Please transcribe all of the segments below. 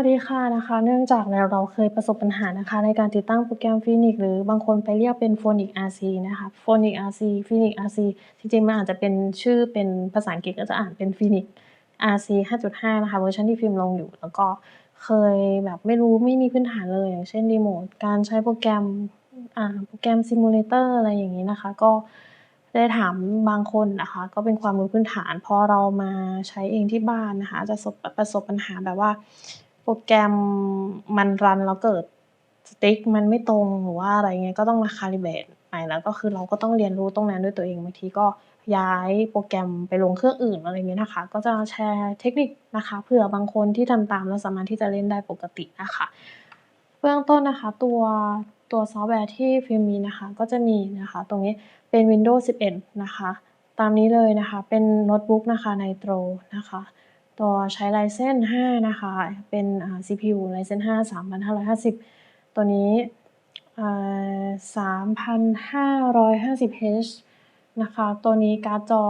วัสดีค่ะนะคะ เนื่องจากเราเคยประสบปัญหานะคะ ในการติดตั้งโปรแกรม Phoenix หรือบางคนไปเรียกเป็น Phonic RC นะคะ Phonic RC Phoenix RC จริงๆ มันอาจจะเป็นชื่อเป็นภาษาอังกฤษก็จะอ่านเป็น Phoenix RC 5.5นะคะเวอร์ชันที่พิมพ์ลงอยู่ แล้วก็เคยแบบไม่รู้ไม่มีพื้นฐานเลย อย่างเช่นรีโมทการใช้โปรแกรมอ่าโปรแกรมซิมูเลเตอร์อะไรอย่างนี้นะคะ ก็ได้ถามบางคนนะคะ ก็เป็นความรู้พื้นฐานพอเรามาใช้เองที่บ้านนะคะ จะประสบประสบปัญหาแบบว่า โปรแกรมมันรันแล้วเกิดสติ๊กมันไม่ตรงหรือว่าอะไรเงี้ยก็ต้องมาคาลิเบตใหม่แล้วก็คือเราก็ต้องเรียนรู้ตรงนั้นด้วยตัวเองบางทีก็ย้ายโปรแกรมไปลงเครื่องอื่นอะไรเงี้ยนะคะ ก็จะแชร์เทคนิคนะคะเผื่อบางคนที่ทำตามแล้วสามารถที่จะเล่นได้ปกตินะคะเบื้องต้นนะคะตัวตัวซอฟต์แวร์ที่ฟิล์มมีนะคะก็จะมีนะคะตรงนี้เป็น Windows 11 นะคะ ตามนี้เลยนะคะเป็นโน้ตบุ๊กนะคะในโตรนะคะ ตัวใช้ Ryzen 5 นะคะ เป็น CPU Ryzen 5 3550 ตัวนี้ 3,550H นะคะ ตัวนี้การ์ดจอ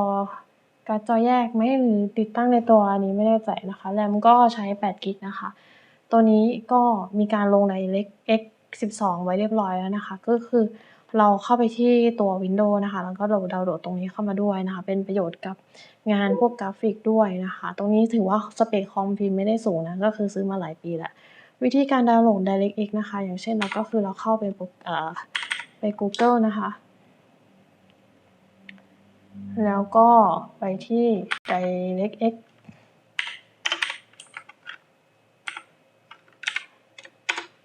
การ์ดจอแยกไหมหรือติดตั้งในตัวอันนี้ไม่แน่ใจนะคะ แรมก็ใช้8กิกนะคะ ตัวนี้ก็มีการลงใน X 12 ไว้เรียบร้อยแล้วนะคะ ก็คือ เราเข้าไปที่ตัว Windows นะคะ แล้วก็โหลดดาวน์โหลดตรงนี้เข้ามาด้วยนะคะ เป็นประโยชน์กับงานพวกกราฟิกด้วยนะคะ ตรงนี้ถือว่าสเปคคอมพิมไม่ได้สูงนะ ก็คือซื้อมาหลายปีแล้ว วิธีการดาวน์โหลด DirectX นะคะ อย่างเช่นเราก็คือเราเข้าไปไป Google นะคะ แล้วก็ไปที่ DirectX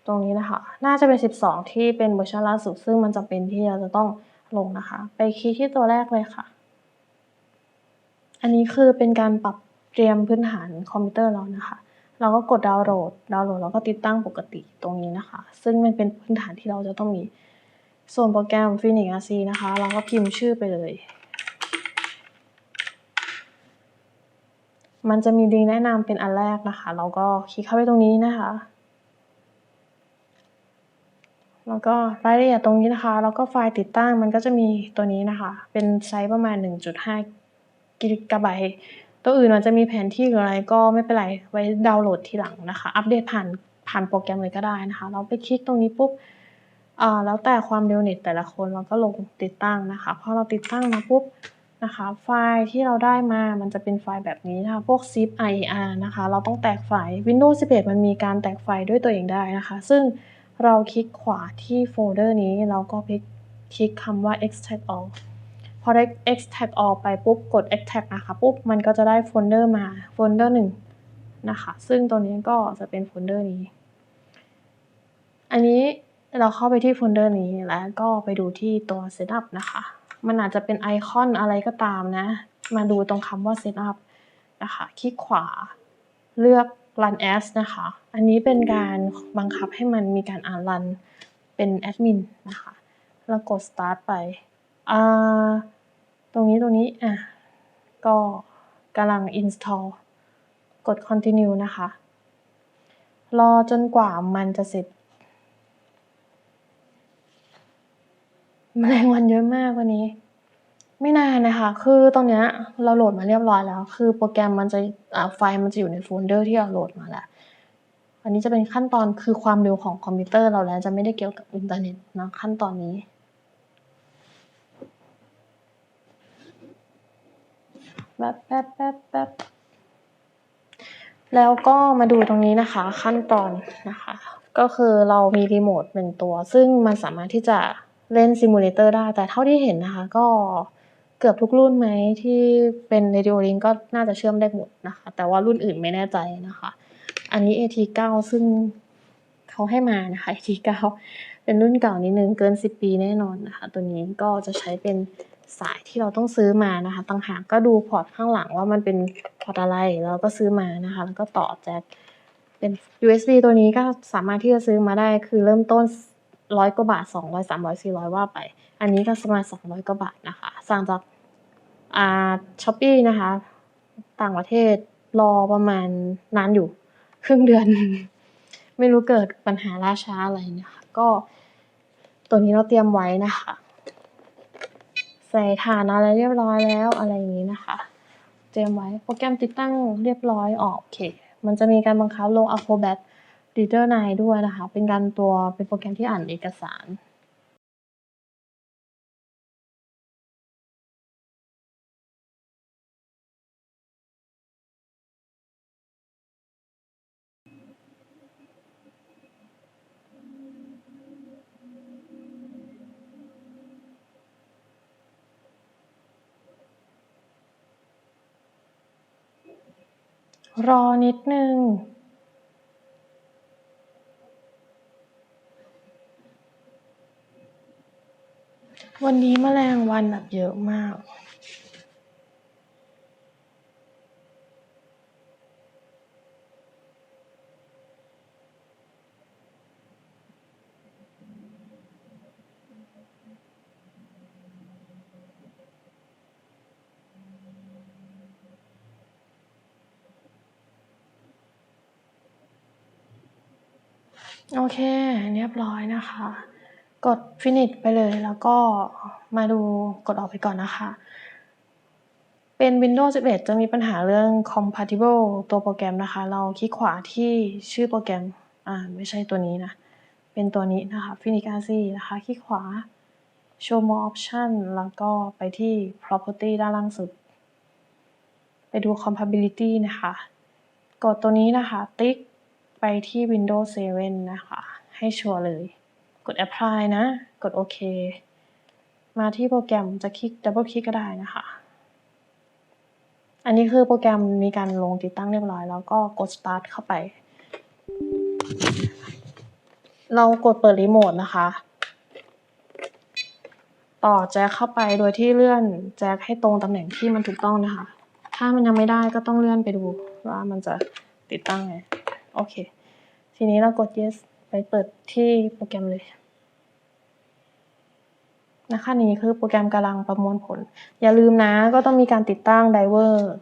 ตรงนี้นะคะ น่าจะเป็น 12 ที่เป็นเวอร์ชันล่าสุด ซึ่งมันจะเป็นที่เราจะต้องลงนะคะ ไปคลิกที่ตัวแรกเลยค่ะ อันนี้คือเป็นการปรับเตรียมพื้นฐานคอมพิวเตอร์เรานะคะ เราก็กดดาวน์โหลด ดาวน์โหลดแล้วก็ติดตั้งปกติตรงนี้นะคะ ซึ่งมันเป็นพื้นฐานที่เราจะต้องมี ส่วนโปรแกรม Phoenix RC นะคะ เราก็พิมพ์ชื่อไปเลย มันจะมีลิงก์แนะนำเป็นอันแรกนะคะ เราก็คลิกเข้าไปตรงนี้นะคะ แล้วก็รายละเอียดตรงนี้นะคะ แล้วก็ไฟล์ติดตั้งมันก็จะมีตัวนี้นะคะ เป็นไซส์ประมาณ 1.5 กิกะไบต์ตัวอื่นมันจะมีแผนที่หรืออะไรก็ไม่เป็นไร ไว้ดาวน์โหลดทีหลังนะคะ อัปเดตผ่านผ่านโปรแกรมเลยก็ได้นะคะ เราไปคลิกตรงนี้ปุ๊บอ่าแล้วแต่ความเร็วเน็ตแต่ละคนเราก็ลงติดตั้งนะคะ พอเราติดตั้งมาปุ๊บนะคะ ไฟล์ที่เราได้มา มันจะเป็นไฟล์แบบนี้นะคะ พวก zip ir นะคะ เราต้องแตกไฟล์ Windows 11 มันมีการแตกไฟล์ด้วยตัวเองได้นะคะ ซึ่ง เราคลิกขวาที่โฟลเดอร์นี้เราก็คลิกคลิกคำว่า extract all พอได้ extract all ไปปุ๊บกด extract นะคะปุ๊บมันก็จะได้โฟลเดอร์มาโฟลเดอร์หนึ่งนะคะ ซึ่งตัวนี้ก็จะเป็นโฟลเดอร์นี้ อันนี้เราเข้าไปที่โฟลเดอร์นี้แล้วก็ไปดูที่ตัว setup นะคะ มันอาจจะเป็นไอคอนอะไรก็ตามนะ มาดูตรงคำว่า setup นะคะ คลิกขวาเลือก run as นะคะ อันนี้เป็นการบังคับให้มันมีการอ่าน run เป็นแอดมินนะคะ แล้วกด start ไป ตรงนี้ตรงนี้ อะ ก็กำลัง install กด continue นะคะ รอจนกว่ามันจะเสร็จแมลงวันเยอะมากวันนี้ ไม่นานนะคะ คือตอนเนี้ยเราโหลดมาเรียบร้อยแล้ว คือโปรแกรมมันจะอ่าไฟล์มันจะอยู่ในโฟลเดอร์ที่เราโหลดมาแล้ว อันนี้จะเป็นขั้นตอนคือความเร็วของคอมพิวเตอร์เราแล้วจะไม่ได้เกี่ยวกับอินเทอร์เน็ตนะขั้นตอนนี้แป๊บแป๊บแป๊บแป๊บแล้วก็มาดูตรงนี้นะคะ ขั้นตอนนะคะ ก็คือเรามีรีโมทหนึ่งตัว ซึ่งมันสามารถที่จะเล่นซิมูเลเตอร์ได้ แต่เท่าที่เห็นนะคะ ก็ เกือบทุกรุ่นไหมที่เป็น Radio Link ก็น่าจะเชื่อมได้หมดนะคะ แต่ว่ารุ่นอื่นไม่แน่ใจนะคะ อันนี้ AT9 ซึ่งเขาให้มานะคะ AT9 เป็นรุ่นเก่านิดนึงเกิน 10 ปีแน่นอนนะคะ ตัวนี้ก็จะใช้เป็นสายที่เราต้องซื้อมานะคะต่างหากก็ดูพอร์ตข้างหลังว่ามันเป็นพอร์ตอะไรเราก็ซื้อมานะคะ แล้วก็ต่อแจ็คเป็น USB ตัวนี้ก็สามารถที่จะซื้อมาได้คือเริ่มต้นร้อยกว่าบาทสองร้อยสามร้อยสี่ร้อยว่าไป อันนี้ก็ประมาณสองร้อยกว่าบาทนะคะ สั่งจาก อ่าช้อปปี้นะคะ ต่างประเทศรอประมาณนานอยู่ ครึ่งเดือน ไม่รู้เกิดปัญหาล่าช้าอะไรนะคะ ก็ตัวนี้เราเตรียมไว้นะคะ ใส่ฐานอะไรเรียบร้อยแล้วอะไรอย่างนี้นะคะ เตรียมไว้โปรแกรมติดตั้งเรียบร้อยออกโอเค มันจะมีการบังคับลง Acrobat Reader 9ด้วยนะคะ เป็นการตัวเป็นโปรแกรมที่อ่านเอกสาร รอนิดหนึ่งวันนี้แมลงวันแบบเยอะมาก โอเค เรียบร้อยนะคะ กด finish ไปเลยแล้วก็มาดูกดออกไปก่อนนะคะ เป็น Windows 11 จะมีปัญหาเรื่อง compatible ตัวโปรแกรมนะคะ เราคลิกขวาที่ชื่อโปรแกรม อ่า ไม่ใช่ตัวนี้นะ เป็นตัวนี้นะคะ Phoenix RC นะคะ คลิกขวา show more option แล้วก็ไปที่ property ด้านล่างสุด ไปดู compatibility นะคะ กดตัวนี้นะคะ ติ๊ก ไปที่ Windows 7 นะคะ ให้ชัวร์เลย กด apply นะ กดโอเค มาที่โปรแกรมจะคลิก double คลิกก็ได้นะคะ อันนี้คือโปรแกรมมีการลงติดตั้งเรียบร้อย แล้วก็กด start เข้าไป เรากดเปิดรีโมทนะคะ ต่อแจ็คเข้าไปโดยที่เลื่อนแจ็คให้ตรงตำแหน่งที่มันถูกต้องนะคะ ถ้ามันยังไม่ได้ก็ต้องเลื่อนไปดูว่ามันจะติดตั้งไงโอเค ทีนี้เรากด yes ไปเปิดที่โปรแกรมเลยนะคะนี้คือโปรแกรมกำลังประมวลผล อย่าลืมนะ ก็ต้องมีการติดตั้งไดเวอร์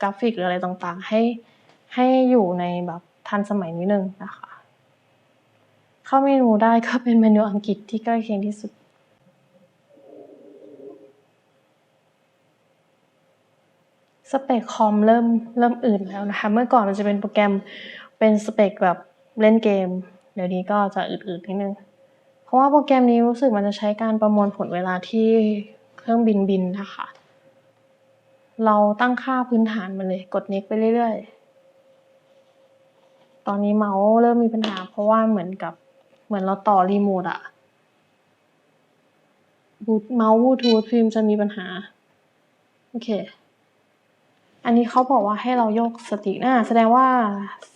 กราฟิกหรืออะไรต่างๆ ให้ให้อยู่ในแบบทันสมัยนิดนึงนะคะ เข้าเมนูได้ก็เป็นเมนูอังกฤษที่ใกล้เคียงที่สุดสเปคคอมเริ่มเริ่มอื่นแล้วนะคะ เมื่อก่อนมันจะเป็นโปรแกรมเป็นสเปคแบบ เล่นเกม เดี๋ยวนี้ก็จะอืดๆนิดนึง เพราะว่าโปรแกรมนี้รู้สึกมันจะใช้การประมวลผลเวลาที่เครื่องบินบินนะคะ เราตั้งค่าพื้นฐานมันเลย กด next ไปเรื่อยๆ ตอนนี้เมาส์เริ่มมีปัญหา เพราะว่าเหมือนกับเหมือนเราต่อรีโมทอะบูเมาส์บลูทูธฟิล์มจะมีปัญหา โอเค อันนี้เขาบอกว่าให้เรายกสติ๊กนะแสดงว่า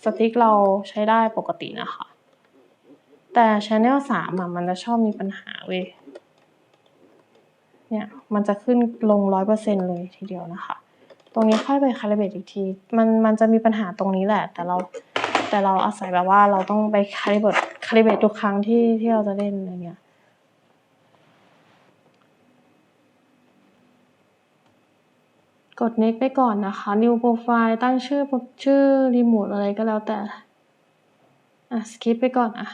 สติ๊กเราใช้ได้ปกตินะคะ แต่ Channel 3อะมันจะชอบมีปัญหาเว้ยเนี่ยมันจะขึ้นลงร้อยเปอร์เซ็นเลยทีเดียวนะคะ ตรงนี้ค่อยไปคาลิเบตอีกที มันมันจะมีปัญหาตรงนี้แหละ แต่เราแต่เราอาศัยแบบว่าเราต้องไปคาลิเบตคาลิเบตทุกครั้งที่ที่เราจะเล่นอะไรเงี้ย กด next ไปก่อนนะคะ new profile ตั้งชื่อชื่อรีโมทอะไรก็แล้วแต่ อะ skip ไปก่อนอะ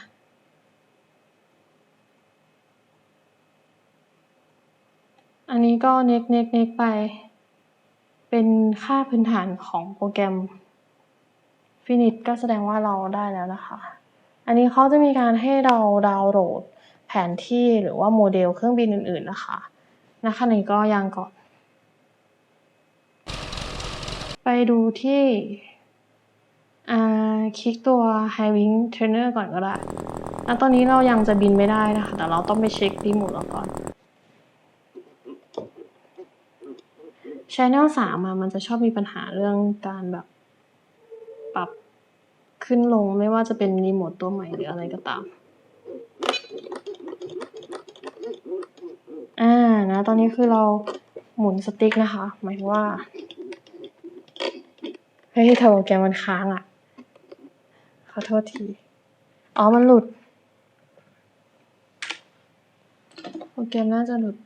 อันนี้ก็ next next next ไป เป็นค่าพื้นฐานของโปรแกรม finish ก็แสดงว่าเราได้แล้วนะคะ อันนี้เขาจะมีการให้เราดาวน์โหลดแผนที่หรือว่าโมเดลเครื่องบินอื่นๆนะคะนะคะนี้ก็ยังก่อน ไปดูที่อ่าคลิกตัว High Wing Trainer ก่อนก็ได้แล้วตอนนี้เรายังจะบินไม่ได้นะคะ แต่เราต้องไปเช็ครีโมทเราก่อน Channel 3อะมันจะชอบมีปัญหาเรื่องการแบบ ปรับขึ้นลงไม่ว่าจะเป็นรีโมทตัวใหม่หรืออะไรก็ตาม อ่านะ ตอนนี้คือเราหมุนสติ๊กนะคะ หมายถึงว่า เฮ้ยแต่โปรแกรมมันค้างอะ ขอโทษที อ๋อ มันหลุด โปรแกรมน่าจะหลุด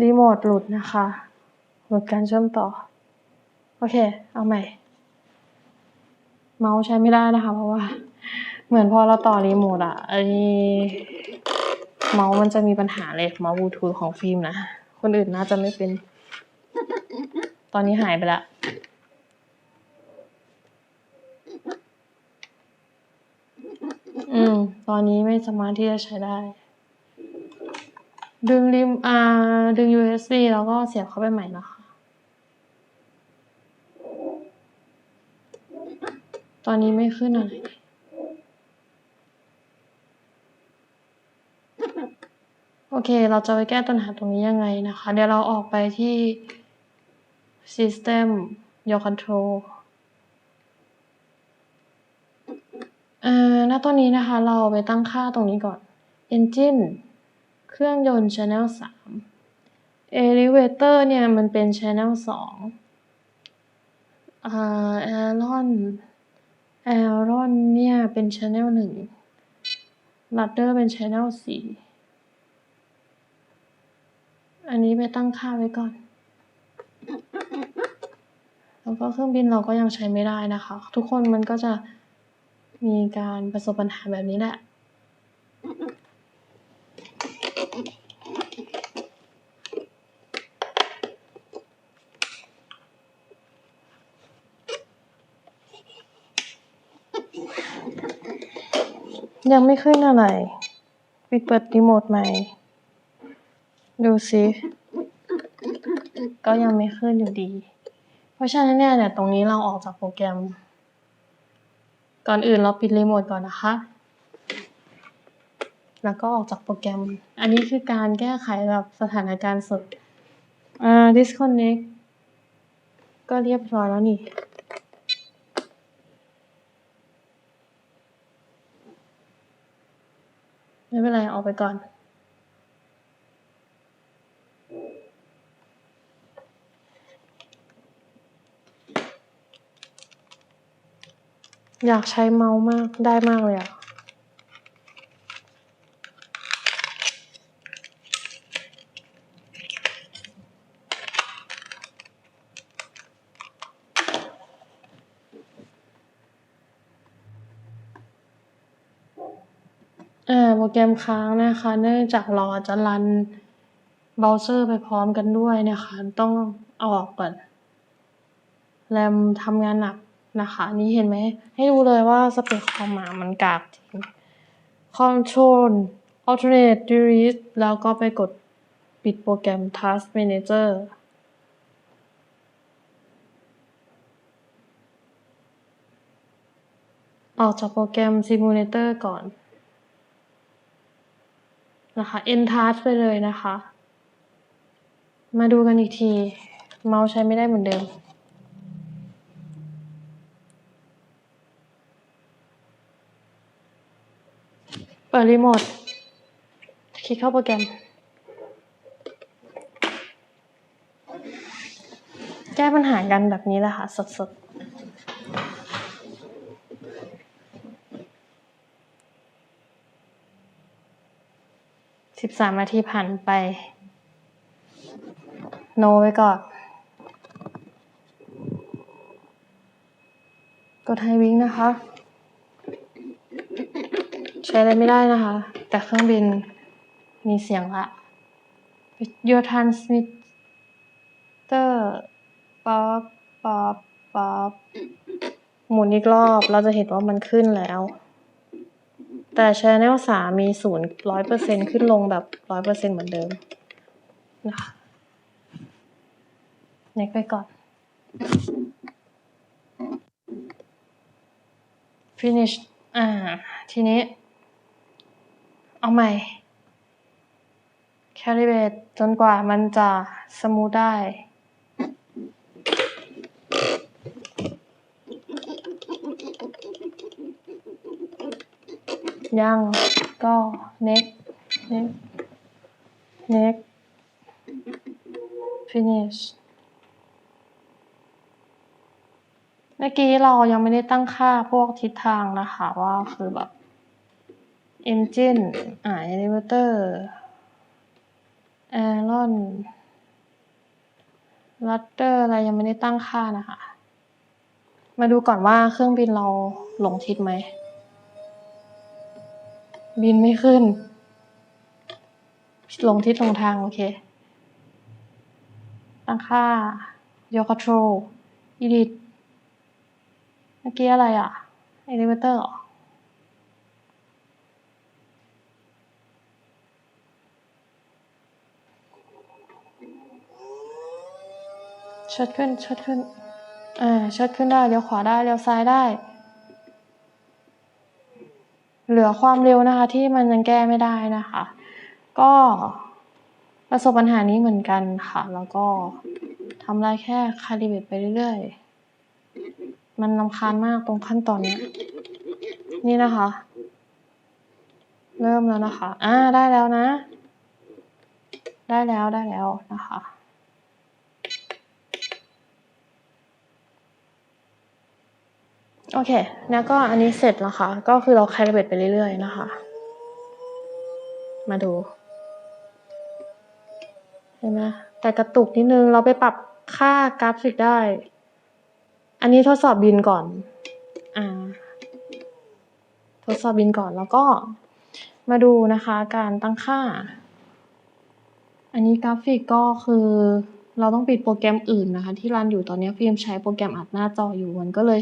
รีโมทหลุดนะคะ หลุดการเชื่อมต่อ โอเค เอาใหม่ เมาส์ใช้ไม่ได้นะคะเพราะว่า เหมือนพอเราต่อรีโมทอะไอเมาส์มันจะมีปัญหาเลยเมาส์บลูทูธของฟิล์มนะ คนอื่นน่าจะไม่เป็น ตอนนี้หายไปละอืม ตอนนี้ไม่สามารถที่จะใช้ได้ ดึงริมอ่า ดึง USB แล้วก็เสียบเข้าไปใหม่นะคะ ตอนนี้ไม่ขึ้นอะไร โอเค เราจะไปแก้ปัญหาตรงนี้ยังไงนะคะ เดี๋ยวเราออกไปที่ System Your Control เอ่อณตอนนี้นะคะ เราไปตั้งค่าตรงนี้ก่อน Engine เครื่องยนต์ Channel 3 Elevator เนี่ย มันเป็น Channel 2อ่า Aileron Aileron เนี่ย เป็น Channel 1 Rudder เป็น Channel 4 อันนี้ไปตั้งค่าไว้ก่อน แล้วก็เครื่องบินเราก็ยังใช้ไม่ได้นะคะ ทุกคนมันก็จะมีการประสบปัญหาแบบนี้แหละยังไม่ขึ้นอะไร ปิดเปิดรีโมทใหม่ ดูสิก็ยังไม่ขึ้นอยู่ดี เพราะฉะนั้นเนี่ยเนี่ยตรงนี้เราออกจากโปรแกรม ก่อนอื่นเราปิดรีโมทก่อนนะคะ แล้วก็ออกจากโปรแกรม อันนี้คือการแก้ไขแบบสถานการณ์สดอ่า disconnect ก็เรียบร้อยแล้วนี่ไม่เป็นไร ออกไปก่อน อยากใช้เมาส์มากได้มากเลยอะอ่าโปรแกรมค้างนะคะ เนื่องจากเราอาจจะรันเบราว์เซอร์ไปพร้อมกันด้วยนะคะ ต้องเอาออกก่อน แรมทำงานหนัก นะคะ นี่เห็นไหม ให้ดูเลยว่าสเปคคอมอะมันกากจริง Control Alternate Delete แล้วก็ไปกดปิดโปรแกรม Task Manager ออกจากโปรแกรม Simulator ก่อน นะคะ End Task ไปเลยนะคะ มาดูกันอีกที เมาส์ใช้ไม่ได้เหมือนเดิม เปิดรีโมท คลิกเข้าโปรแกรม แก้ปัญหากันแบบนี้แหละค่ะสดๆสิบสามนาทีผ่านไป โนไว้ก่อน กดไฮวิงนะคะ ช้อะไรไม่ได้นะคะ แต่เครื่องบินมีเสียงละ Your transmitter ป๊อปป๊อปป๊อปหมุนอีกรอบ เราจะเห็นว่ามันขึ้นแล้ว แต่ Channel สามีศูนย์ร้อยเปอร์เซ็นขึ้นลงแบบร้อยเปอร์เซ็นเหมือนเดิมนะคะ next ไปก่อน finish อ่า ทีนี้ เอาใหม่ calibrate จนกว่ามันจะสมูทได้ ยังก็ next next next finish เมื่อกี้เรายังไม่ได้ตั้งค่าพวกทิศทางนะคะ ว่าคือแบบ engine อ่า elevator aileron rudder อะไรยังไม่ได้ตั้งค่านะคะ มาดูก่อนว่าเครื่องบินเราหลงทิศไหม บินไม่ขึ้นลงที่ตรงทาง โอเค ตั้งค่า your control edit เมื่อกี้อะไรอะ elevator เหรอ เชิดขึ้นเชิดขึ้น อ่าเชิดขึ้นได้เลี้ยวขวาได้เลี้ยวซ้ายได้ เหลือความเร็วนะคะ ที่มันยังแก้ไม่ได้นะคะ ก็ประสบปัญหานี้เหมือนกันค่ะ แล้วก็ทำได้แค่คาลิเบตไปเรื่อยๆ มันรำคาญมากตรงขั้นตอนนี้ นี่นะคะ เริ่มแล้วนะคะ อ่าได้แล้วนะ ได้แล้วได้แล้วนะคะ โอเค แล้วก็อันนี้เสร็จแล้วค่ะ ก็คือเราคาลิเบตไปเรื่อยๆนะคะ มาดู เห็นไหมแต่กระตุกนิดนึง เราไปปรับค่ากราฟิกได้ อันนี้ทดสอบบินก่อน อ่า ทดสอบบินก่อน แล้วก็มาดูนะคะการตั้งค่า อันนี้กราฟิกก็คือเราต้องปิดโปรแกรมอื่นนะคะ ที่รันอยู่ตอนนี้ฟิล์มใช้โปรแกรมอัดหน้าจออยู่มันก็เลย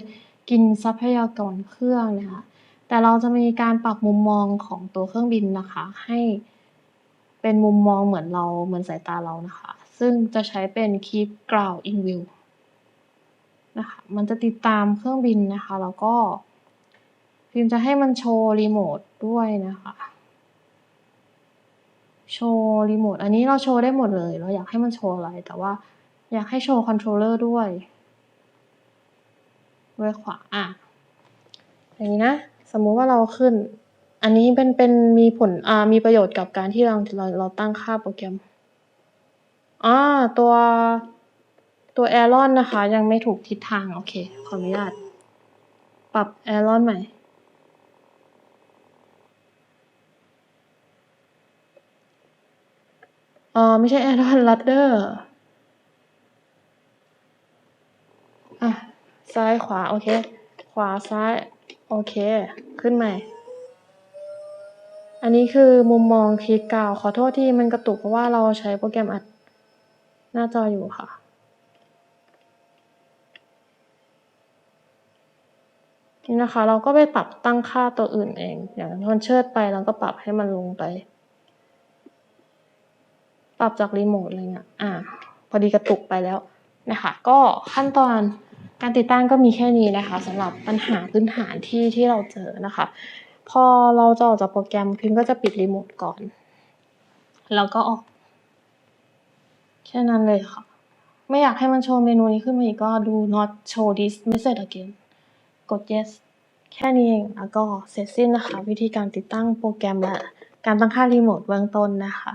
กินทรัพยากรเครื่องนะคะ แต่เราจะมีการปรับมุมมองของตัวเครื่องบินนะคะ ให้เป็นมุมมองเหมือนเราเหมือนสายตาเรานะคะ ซึ่งจะใช้เป็น keep ground in view นะคะ มันจะติดตามเครื่องบินนะคะ แล้วก็ฟิล์มจะให้มันโชว์รีโมทด้วยนะคะ โชว์รีโมท อันนี้เราโชว์ได้หมดเลย เราอยากให้มันโชว์อะไร แต่ว่าอยากให้โชว์คอนโทรลเลอร์ด้วย ด้วยขวาอะอย่างนี้นะ สมมุติว่าเราขึ้น อันนี้เป็นเป็นมีผลอ่ามีประโยชน์กับการที่เราเราเราตั้งค่าโปรแกรมอ่าตัวตัว Aileron นะคะ ยังไม่ถูกทิศทาง โอเค ขออนุญาต ปรับ Aileron ใหม่เอ่อไม่ใช่ Aileron Rudder อะ ซ้ายขวา โอเค ขวาซ้าย โอเค ขึ้นใหม่ อันนี้คือมุมมองคลิกกาว ขอโทษที่มันกระตุกเพราะว่าเราใช้โปรแกรมอัดหน้าจออยู่ค่ะ นี่นะคะ เราก็ไปปรับตั้งค่าตัวอื่นเอง อย่างมันเชิดไปเราก็ปรับให้มันลงไป ปรับจากรีโมทอะไรเงี้ย อ่า พอดีกระตุกไปแล้วนะคะ ก็ขั้นตอน การติดตั้งก็มีแค่นี้นะคะสำหรับปัญหาพื้นฐานที่ที่เราเจอนะคะ พอเราจะออกจากโปรแกรมพิมก็จะปิดรีโมทก่อน แล้วก็ออก แค่นั้นเลยค่ะ ไม่อยากให้มันโชว์เมนูนี้ขึ้นมาอีกก็ดู not show this message again กด yes แค่นี้เองแล้วก็เสร็จสิ้นนะคะ วิธีการติดตั้งโปรแกรมและการตั้งค่ารีโมทเบื้องต้นนะคะ